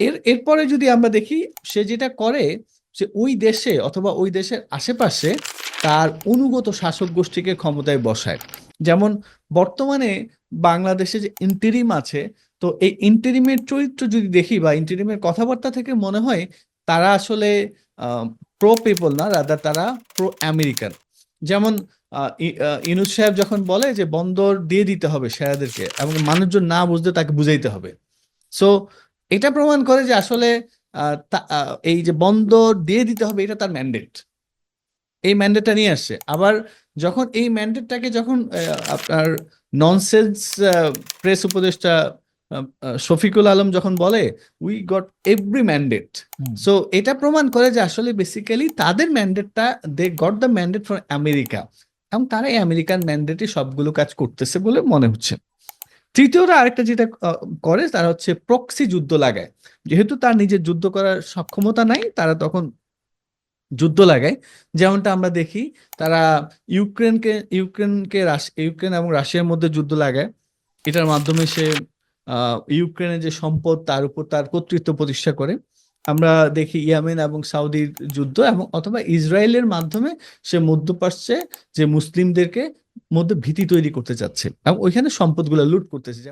এর এরপরে যদি আমরা দেখি সে যেটা করে সে ওই দেশে অথবা ওই দেশের আশেপাশে তার অনুগত শাসক গোষ্ঠীকে ক্ষমতায় বসায়। যেমন বর্তমানে বাংলাদেশে যে ইন্টেরিম আছে তো এই ইন্টেরিমের চরিত্র যদি দেখি বা ইন্টেরিমের কথাবার্তা থেকে মনে হয় তারা আসলে প্রো পিপল না রাদার তারা প্রো আমেরিকান যেমন আহ, ই- আহ, ইউনুস সাহেব যখন বলে যে বন্দর দিয়ে দিতে হবে সেরাদেরকে এবং মানুষজন না বুঝতে তাকে বুঝাইতে হবে। সো এটা প্রমাণ করে যে আসলে এই যে বন্দর দিয়ে দিতে হবে এটা তার ম্যান্ডেট এই ম্যান্ডেটটা নিয়ে আসছে। আবার যখন এই ম্যান্ডেটটাকে যখন আপনার ননসেন্স প্রেস উপদেষ্টা শফিকুল আলম যখন বলে we got every mandate so এটা প্রমাণ করে যে আসলে বেসিক্যালি তাদের ম্যান্ডেটটা they got the mandate for America এবং তারা এই আমেরিকান ম্যান্ডেটে সবগুলো কাজ করতেছে বলে মনে হচ্ছে। তৃতীয়টা আরেকটা যেটা করে তারা হচ্ছে প্রক্সি যুদ্ধ লাগায়। যেহেতু তার নিজের যুদ্ধ করার সক্ষমতা নাই, তারা তখন যুদ্ধ লাগায়। যেমনটা আমরা দেখি, তারা ইউক্রেনকে ইউক্রেনকে ইউক্রেন এবং রাশিয়ার মধ্যে যুদ্ধ লাগায়। এটার মাধ্যমে সে ইউক্রেনের যে সম্পদ, তার উপর তার কর্তৃত্ব প্রতিষ্ঠা করে। আমরা দেখি ইয়ামেন এবং সাউদির যুদ্ধ এবং অথবা ইসরায়েলের মাধ্যমে সে মধ্যপ্রাচ্যে যে মুসলিমদেরকে মধ্যে ভীতি তৈরি করতে চাচ্ছে এবং ওইখানে সম্পদগুলো লুট করতেছে।